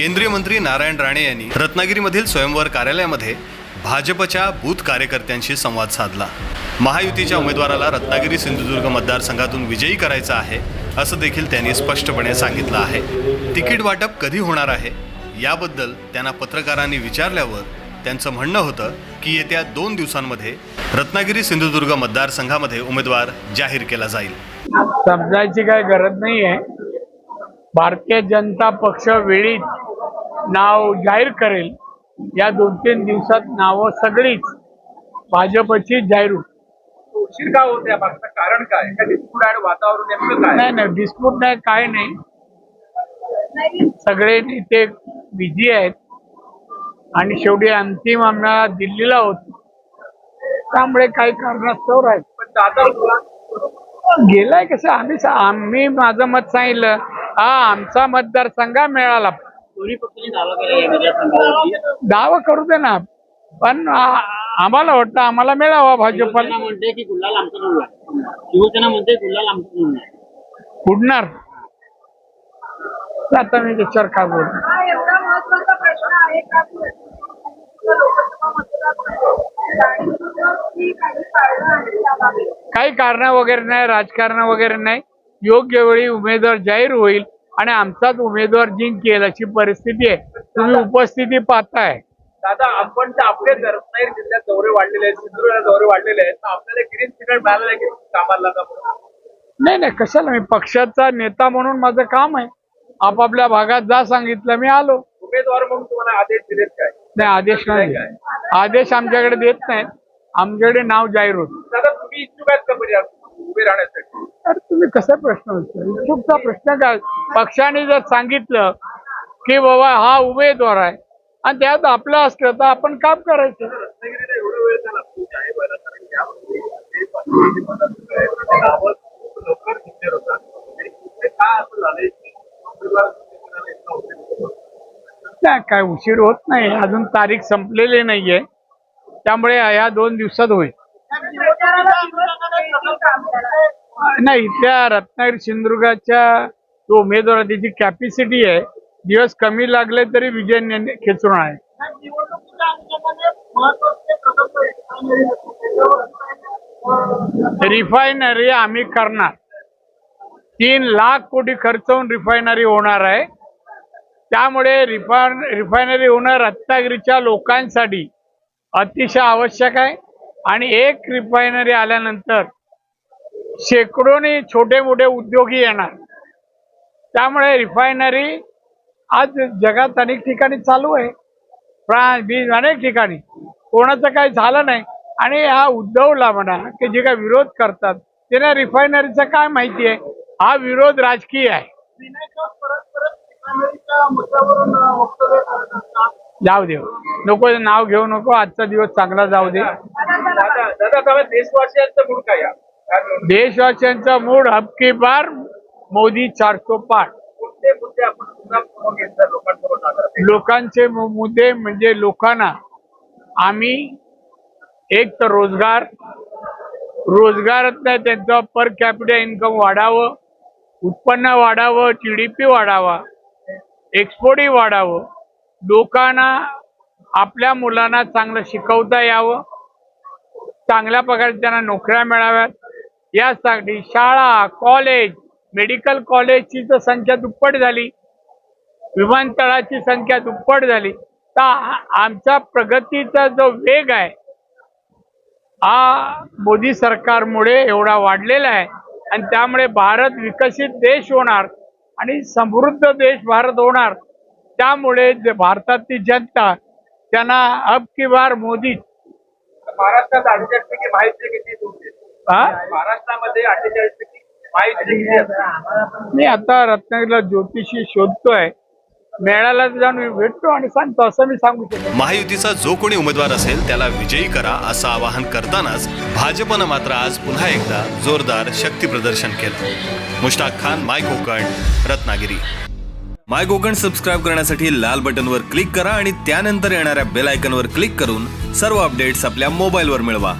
केंद्रीय मंत्री नारायण राणे यांनी रत्नागिरीमधील स्वयंवर कार्यालयामध्ये भाजपच्या बूथ कार्यकर्त्यांशी संवाद साधला. महायुतीच्या उमेदवाराला रत्नागिरी सिंधुदुर्ग मतदारसंघातून विजयी करायचा आहे असं देखील त्यांनी स्पष्टपणे सांगितलं आहे. तिकीट वाटप कधी होणार आहे याबद्दल त्यांना पत्रकारांनी विचारल्यावर त्यांचं म्हणणं होतं की येत्या दोन दिवसांमध्ये रत्नागिरी सिंधुदुर्ग मतदारसंघामध्ये उमेदवार जाहीर केला जाईल. समजायची काही गरज नाही आहे भारतीय जनता पक्ष वेळीच नाव जाहीर करेल. या दोन तीन दिवसात नावं सगळीच भाजपची जाहीर. उशीर का मागचं कारण काय? का डिस्प्यूट आणि वातावरण नेमकं काय? नाही नाही डिस्प्यूट नाही काय नाही. सगळे नेते बिझी आहेत. आणि शेवटी अंतिम आम्हाला दिल्लीला होतो त्यामुळे काही कारणास्तव राहील. पण दादा गेलाय कसं? आम्ही आम्ही माझं मत सांगितलं. हा आमचा मतदारसंघ मिळाला. दावा करू दे ना. पण आम्हाला वाटतं आम्हाला मिळावा भाजपला म्हणते की गुल्हाल आमचा मिळणार शिवसेना म्हणते गुल्हाल आमचा मिळणार उडणार आता मी बोल आहे का त्याबाबत काही कारण वगैरे नाही राजकारण वगैरे नाही. योग्य वेळी उमेदवार जाहीर होईल. आणि आमचाच उमेदवार जिंकेल अशी परिस्थिती आहे. तुम्ही उपस्थिती पाहताय. दादा आपण आपले रत्नागिरी जिल्ह्यात दौरे वाढलेले आहेत सिंधुदुर्गात दौरे वाढलेले आहेत. तर आपल्याला ग्रीन सिग्नल मिळालेलं आहे कामाला नाही? नाही कशाला? मी पक्षाचा नेता म्हणून माझं काम आहे. आपापल्या भागात जा सांगितलं मी आलो. उमेदवार म्हणून तुम्हाला आदेश दिलेत काय? नाही आदेश नाही. आदेश आमच्याकडे देत नाहीत. आमच्याकडे नाव जाहीर होत. दादा तुम्ही इच्छुक आहेत का म्हणजे उभे राहण्यासाठी? अरे तुम्ही कसा प्रश्न विचार प्रश्न काय? पक्षाने जर सांगितलं की बाबा हा उमेदवार आहे आणि त्यात आपलं असलं तर आपण काम करायचं. नाही काय उशीर होत नाही. अजून तारीख संपलेली नाहीये. त्यामुळे या दोन दिवसात होईल. नाही इथल्या रत्नागिरी सिंधुदुर्गाच्या जो उमेदवार त्याची कॅपॅसिटी आहे. दिवस कमी लागले तरी विजय खेचून आहे. रिफायनरी आम्ही करणार. तीन लाख कोटी खर्च होऊन रिफायनरी होणार आहे. त्यामुळे रिफायन रिफायनरी होणं रत्नागिरीच्या लोकांसाठी अतिशय आवश्यक आहे. आणि एक रिफायनरी आल्यानंतर शेकडोनी छोटे मोठे उद्योगी येणार त्यामुळे रिफायनरी आज जगात अनेक ठिकाणी चालू आहे फ्रान्स बीज अनेक ठिकाणी कोणाचं काही झालं नाही आणि हा उद्धवला म्हणा की जे काय विरोध करतात त्यांना रिफायनरीचं काय माहिती आहे हा विरोध राजकीय आहे जाऊ देऊ नको नाव घेऊ नको आजचा दिवस चांगला जाऊ दे दादा देशवासियांचं काय या? देशवासियांचा मूड हबकी बार मोदी चारसो पाठ? लोकांचे मुद्दे म्हणजे लोकांना आम्ही एक तर रोजगार रोजगारात नाही त्यांचं पर कॅपिटल इन्कम वाढावं उत्पन्न वाढावं जीडीपी वाढावा एक्सपोर्टही वाढावं. लोकांना आपल्या मुलांना चांगलं शिकवता यावं. चांगल्या प्रकारे त्यांना नोकऱ्या मिळाव्यात. यासाठी शाळा कॉलेज मेडिकल कॉलेजची तर संख्या दुप्पट झाली. विमानतळाची संख्या दुप्पट झाली. तर आमचा प्रगतीचा जो वेग आहे हा मोदी सरकारमुळे एवढा वाढलेला आहे. आणि त्यामुळे भारत विकसित देश होणार आणि समृद्ध देश भारत होणार. त्यामुळे जे भारतातली जनता त्यांना अब की बार मोदी महाराष्ट्रात अठ्ठेचाळीस माहिती किती महाराष्ट्रामध्ये अठ्ठेचाळीस? मी आता रत्नागिरीला ज्योतिषी शोधतोय. मेळाला जाऊन मी भेटतो आणि सांगतो असं मी सांगू शकतो महायुतीचा जो कोणी उमेदवार असेल त्याला विजयी करा असं आवाहन करतानाच भाजपनं मात्र आज पुन्हा एकदा जोरदार शक्ती प्रदर्शन केलं. Mushtaq Khan my Konkan Ratnagiri. My Konkan subscribe करण्यासाठी लाल बटनवर क्लिक करा आणि त्यानंतर येणाऱ्या बेल आयकॉनवर क्लिक करून सर्व अपडेट्स आपल्या मोबाईलवर मिळवा.